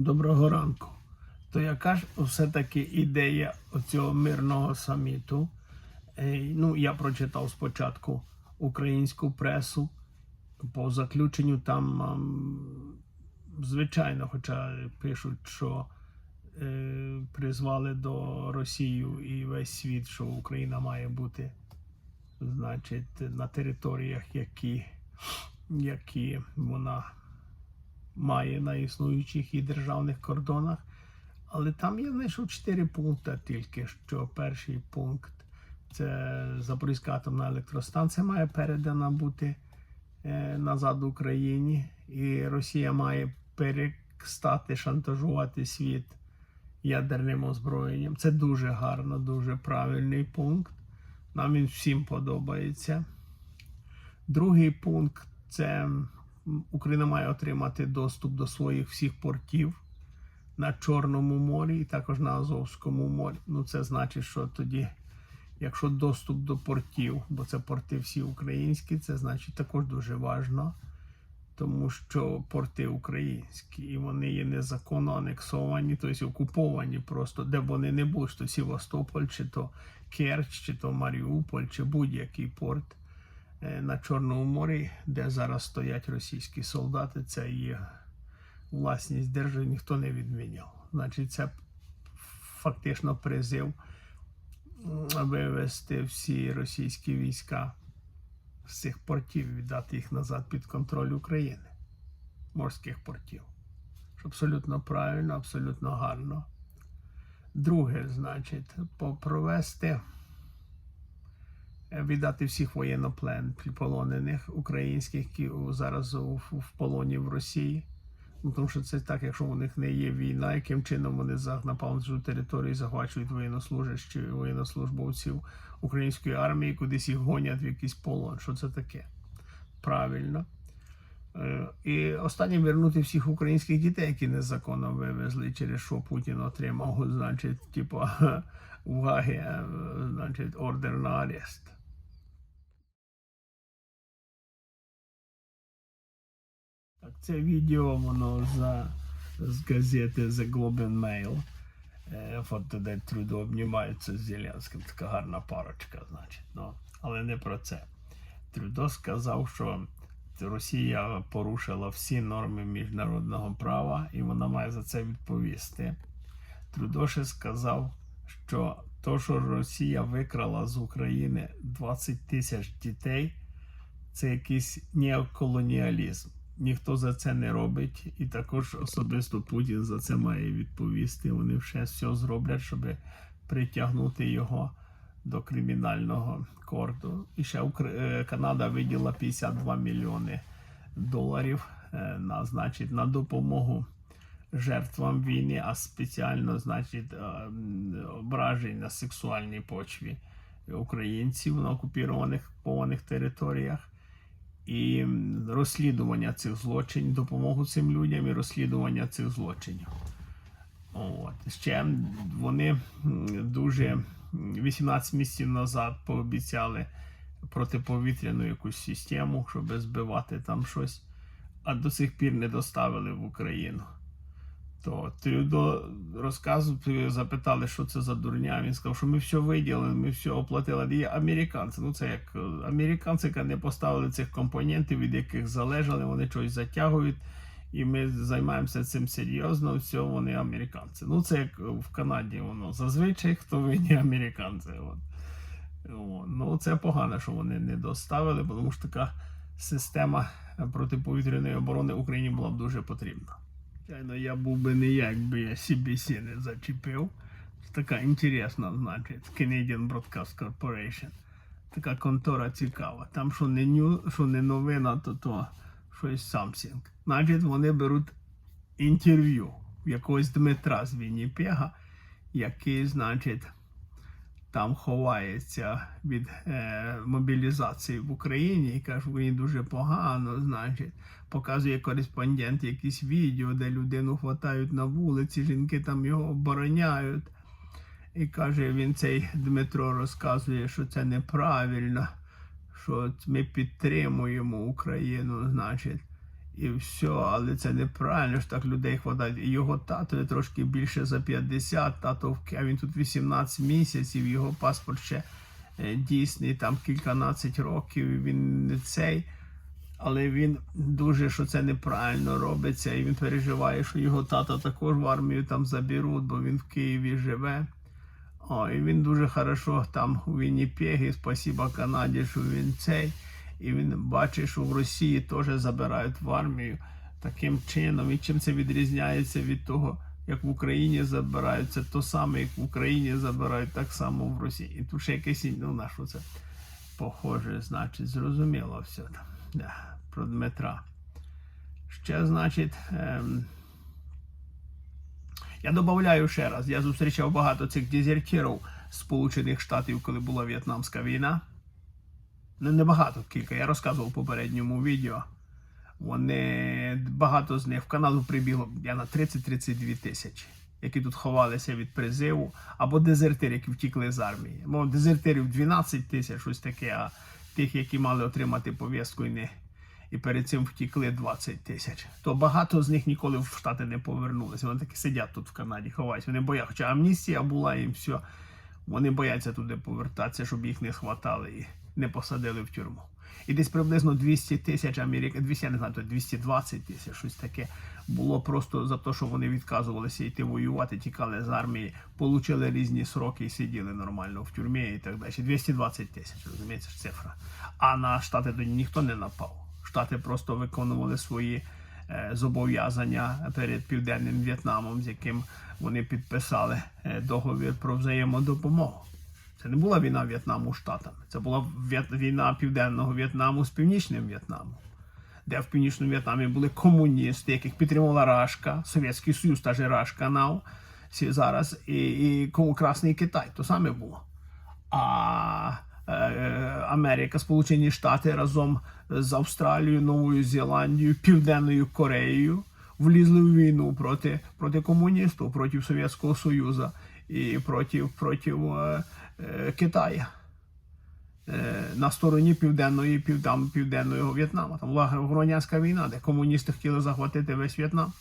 Доброго ранку. То яка ж все-таки ідея оцього мирного саміту? Е, Ну, я прочитав спочатку українську пресу. По заключенню там, звичайно, хоча пишуть, що е, призвали до Росію і весь світ, що Україна має бути, значить, на територіях, які, які вона має на існуючих і державних кордонах. Але там я знайшов чотири пункти тільки що. Перший пункт це Запорізька атомна електростанція має передана бути е, назад Україні, і Росія має перестати шантажувати світ ядерним озброєнням. Це дуже гарно, дуже правильний пункт. Нам він всім подобається. Другий пункт це Україна має отримати доступ до своїх всіх портів на Чорному морі і також на Азовському морі. Ну, це значить, що тоді, якщо доступ до портів, бо це порти всі українські, це значить також дуже важливо, тому що порти українські, і вони є незаконно анексовані, тобто окуповані просто, де б вони не були, чи то Севастополь, чи то Керч, чи то Маріуполь, чи будь-який порт на Чорному морі, де зараз стоять російські солдати, це є власність держави, ніхто не відміняв. Значить, це фактично призив вивести всі російські війська з цих портів, віддати їх назад під контроль України, морських портів. Абсолютно правильно, абсолютно гарно. Друге, значить, попровести е, віддати всіх воєнноплен полонених українських, які зараз в полоні в Росії. Ну, тому що це так, якщо у них не є війна, яким чином вони за- цю територію, захвачують воєннослужащих, воєннослужбовців української армії, кудись їх гонять в якийсь полон. Що це таке? Правильно. Е, І останнє вернути всіх українських дітей, які незаконно вивезли, через що Путін отримав, значить, типу, Гагі, е, значить, ордер на арест. Так, це відео воно за, з газети The Globe and Mail. Е, Фото, де Трудо обнімається з Зеленським. Така гарна парочка, значить. Ну, але не про це. Трудо сказав, що Росія порушила всі норми міжнародного права і вона має за це відповісти. Трудо ще сказав, що то, що Росія викрала з України 20 тисяч дітей, це якийсь неоколоніалізм. Ніхто за це не робить, і також особисто Путін за це має відповісти. Вони вже все зроблять, щоб притягнути його до кримінального корду. І ще е, Канада виділа 52 мільйони доларів е, на, значить, на допомогу жертвам війни, а спеціально, значить, е, ображень на сексуальній почві українців на окупованих територіях і розслідування цих злочинів, допомогу цим людям і розслідування цих злочинів. От. Ще вони дуже м, 18 місяців назад пообіцяли протиповітряну якусь систему, щоб збивати там щось, а до сих пір не доставили в Україну. То Трюдо розказував, запитали, що це за дурня. Він сказав, що ми все виділили, ми все оплатили. Є американці. Ну це як е, американці, які не поставили цих компонентів, від яких залежали, вони щось затягують. І ми займаємося цим серйозно. Все, вони американці. Ну це як в Канаді воно. Зазвичай хто винні американці. От. Ну це погано, що вони не доставили, тому що така система протиповітряної оборони Україні була б дуже потрібна. Звичайно, я був би не би я CBC не зачепив. Така інтересна, значить, Canadian Broadcast Corporation. Така контора цікава. Там що не ню, що не новина, то то щось самсінг. Значить, вони беруть інтерв'ю якогось Дмитра з Вінніпега, який, значить, там ховається від е, мобілізації в Україні і каже, в Україні дуже погано, значить, показує кореспондент якісь відео, де людину хватають на вулиці, жінки там його обороняють. І каже, він цей Дмитро розказує, що це неправильно, що ми підтримуємо Україну, значить. І все, але це неправильно ж так людей хватає. Його тато трошки більше за 50, тато а він тут 18 місяців, його паспорт ще е, дійсний, там кільканадцять років, він не цей. Але він дуже, що це неправильно робиться, і він переживає, що його тата також в армію там заберуть, бо він в Києві живе. О, і він дуже хорошо там у Вінніпегі, спасіба Канаді, що він цей. І він бачить, що в Росії теж забирають в армію таким чином. І чим це відрізняється від того, як в Україні забирають, це то саме, як в Україні забирають, так само в Росії. І тут ще якесь, ну на що це похоже, значить, зрозуміло все там. Да, про Дмитра. Ще, значить, ем, я додаю ще раз, я зустрічав багато цих дезертирів Сполучених Штатів, коли була В'єтнамська війна. Ну, не багато, кілька. Я розказував в попередньому відео. Вони багато з них в Канаду прибігло я на 30-32 тисячі, які тут ховалися від призиву, або дезертири, які втікли з армії. Мов дезертирів 12 тисяч, щось таке, а тих, які мали отримати повістку і. І перед цим втікли 20 тисяч. То багато з них ніколи в Штати не повернулися. Вони таки сидять тут в Канаді, ховаються. Вони бояться. Хоча амністія була їм все. Вони бояться туди повертатися, щоб їх не схватали і не посадили в тюрму. І десь приблизно 200 тисяч Америки, 200, я не знаю, то 220 тисяч, щось таке було просто за те, що вони відказувалися йти воювати, тікали з армії, получили різні сроки і сиділи нормально в тюрмі і так далі. 220 тисяч, розумієте, ж цифра. А на штати тоді ніхто не напав. Штати просто виконували свої е, зобов'язання перед Південним В'єтнамом, з яким вони підписали е, договір про взаємодопомогу. Це не була війна В'єтнаму з Штатами. Це була війна Південного В'єтнаму з Північним В'єтнамом, де в Північному В'єтнамі були комуністи, яких підтримувала Рашка, Совєтський Союз, та же Рашка нав зараз, і, і Красний Китай, то саме було. А е, Америка, Сполучені Штати разом з Австралією, Новою Зеландією, Південною Кореєю влізли в війну проти, проти комуністів, проти Совєтського Союзу і проти, проти е, Китаю. Е, На стороні південної півдам, південного В'єтнаму. Там була громадянська війна, де комуністи хотіли захватити весь В'єтнам.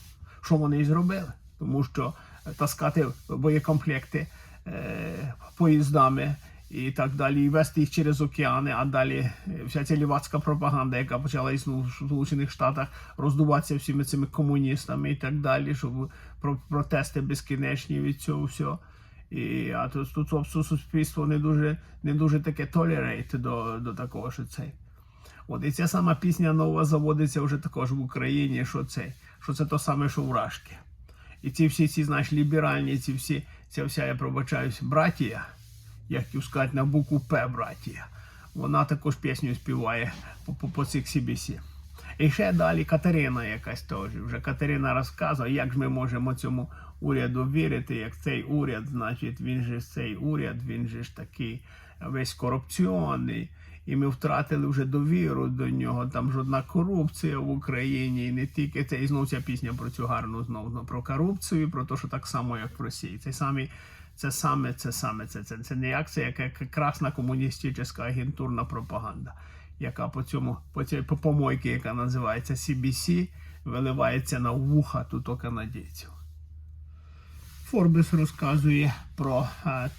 Що вони і зробили? Тому що е, таскати боєкомплекти поїздами і так далі, і вести їх через океани, а далі вся ця лівацька пропаганда, яка почала існувати в Сполучених Штатах, роздуватися всіми цими комуністами і так далі, щоб про протести безкінечні від цього всього. І а тут, тут су- суспільство не дуже, не дуже таке толерейт до, до такого, що цей. От і ця сама пісня нова заводиться вже також в Україні, що це, що це то саме, що в. І ці всі ці, знаєш, ліберальні, ці всі, ця вся, я пробачаюсь, братія, як сказати, на букву П братія. Вона також пісню співає по, по, по цих CBC. І ще далі Катерина якась теж. Вже Катерина розказує, як ж ми можемо цьому уряду вірити, як цей уряд, значить, він же цей уряд, він же ж такий весь корупційний. І ми втратили вже довіру до нього. Там жодна корупція в Україні, і не тільки це. І знову ця пісня про цю гарну знову про корупцію, про те, що так само, як в Росії. Це самі, це саме, це саме, це, це, це не як це, як, як красна комуністична агентурна пропаганда, яка по цьому, по цій по помойці, яка називається CBC, виливається на вуха тут у канадійців. Форбес розказує про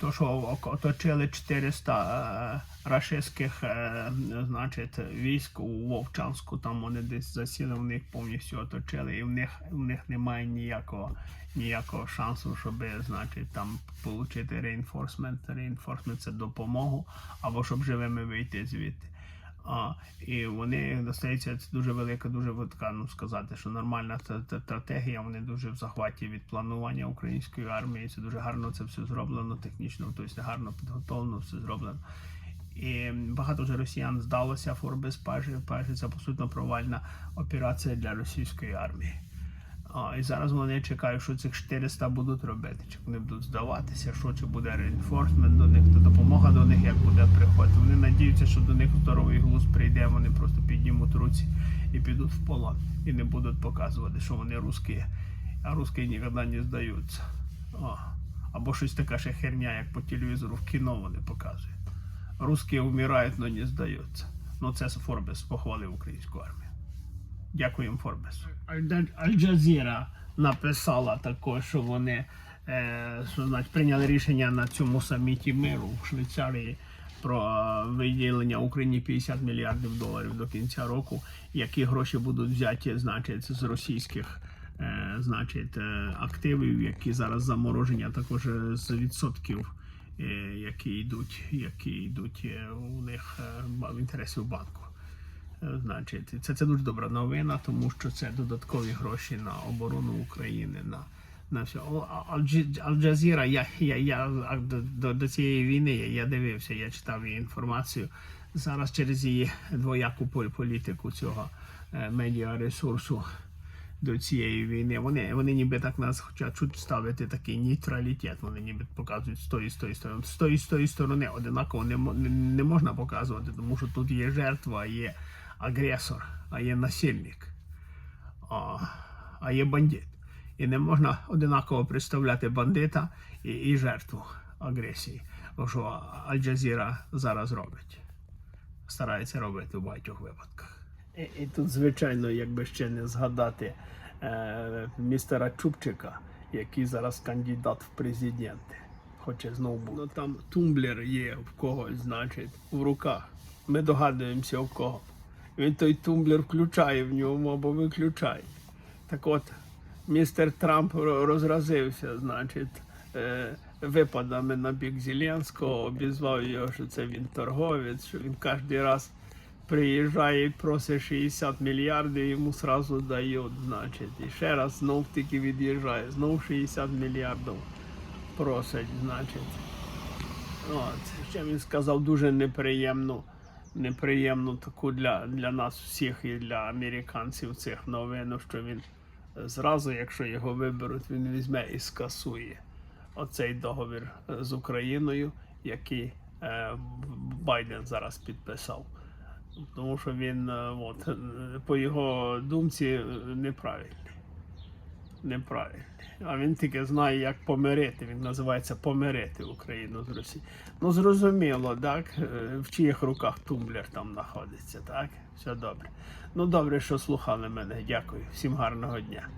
те, що оточили 400 е, рашистських е, значить, військ у Вовчанську. Там вони десь засіли, в них повністю оточили, і в них, в них немає ніякого, ніякого шансу, щоб значить, там отримати реінфорсмент. Реінфорсмент це допомогу, або щоб живими вийти звідти. А, і вони достається це дуже велика, дуже велика, ну сказати, що нормальна стратегія. Вони дуже в захваті від планування української армії. Це дуже гарно це все зроблено технічно, тобто гарно підготовлено, все зроблено. І багато вже росіян здалося Форбес Пажі. Пажі це абсолютно провальна операція для російської армії. А, і зараз вони чекають, що цих 400 будуть робити. Чи вони будуть здаватися, що чи буде реінфорсмент до них, то допомога до них, як буде приходити. Вони надіються, що до них здоровий глузд прийде, вони просто піднімуть руці і підуть в полон. І не будуть показувати, що вони русські, а русські ніколи не здаються. О. Або щось така ще херня, як по телевізору в кіно вони показують. Русські вмирають, але не здаються. Ну це Форбес похвалив українську армію. Дякуємо Форбесу. Аль-Джазіра написала також, що вони е, що, значить, прийняли рішення на цьому саміті миру в Швейцарії про е, виділення Україні 50 мільярдів доларів до кінця року, які гроші будуть взяті, значить, з російських. е, Значить, е, активів, які зараз заморожені, а також з відсотків, які йдуть, які йдуть у них в інтересів банку. Значить, це, це дуже добра новина, тому що це додаткові гроші на оборону України. На, на все. Аль-Джазіра, я, я, я до, до, до цієї війни я, я дивився, я читав її інформацію. Зараз через її двояку пол- політику цього е, медіаресурсу до цієї війни. Вони, вони ніби так нас хочуть чуть ставити такий нейтралітет. Вони ніби показують з тої, з тої сторони. З тої, з тої сторони одинаково не, не можна показувати, тому що тут є жертва, є агресор, а є насильник, а, а є бандит. І не можна одинаково представляти бандита і, і жертву агресії. Що Аль-Джазіра зараз робить. Старається робити в багатьох випадках. І, і тут, звичайно, якби ще не згадати е, містера Чупчика, який зараз кандидат в президенти. Хоче знову бути. Ну там тумблер є в когось, значить, в руках. Ми догадуємося в кого. Він той тумблер включає в ньому або виключає. Так от, містер Трамп розразився, значить, е, випадами на бік Зеленського, обізвав його, що це він торговець, що він кожен раз приїжджає і просить 60 мільярдів, йому сразу дають, значить. І ще раз знов тільки від'їжджає, знов 60 мільярдів просить, значить. От, ще він сказав дуже неприємну, неприємну таку для, для нас всіх і для американців цих новину, що він зразу, якщо його виберуть, він візьме і скасує оцей договір е, з Україною, який е, Байден зараз підписав. Тому що він, е, от, е, по його думці, е, неправильний. Неправильний. А він тільки знає, як помирити. Він називається помирити Україну з Росією. Ну, зрозуміло, так? Е, В чиїх руках тумблер там знаходиться, так? Все добре. Ну, добре, що слухали мене. Дякую. Всім гарного дня.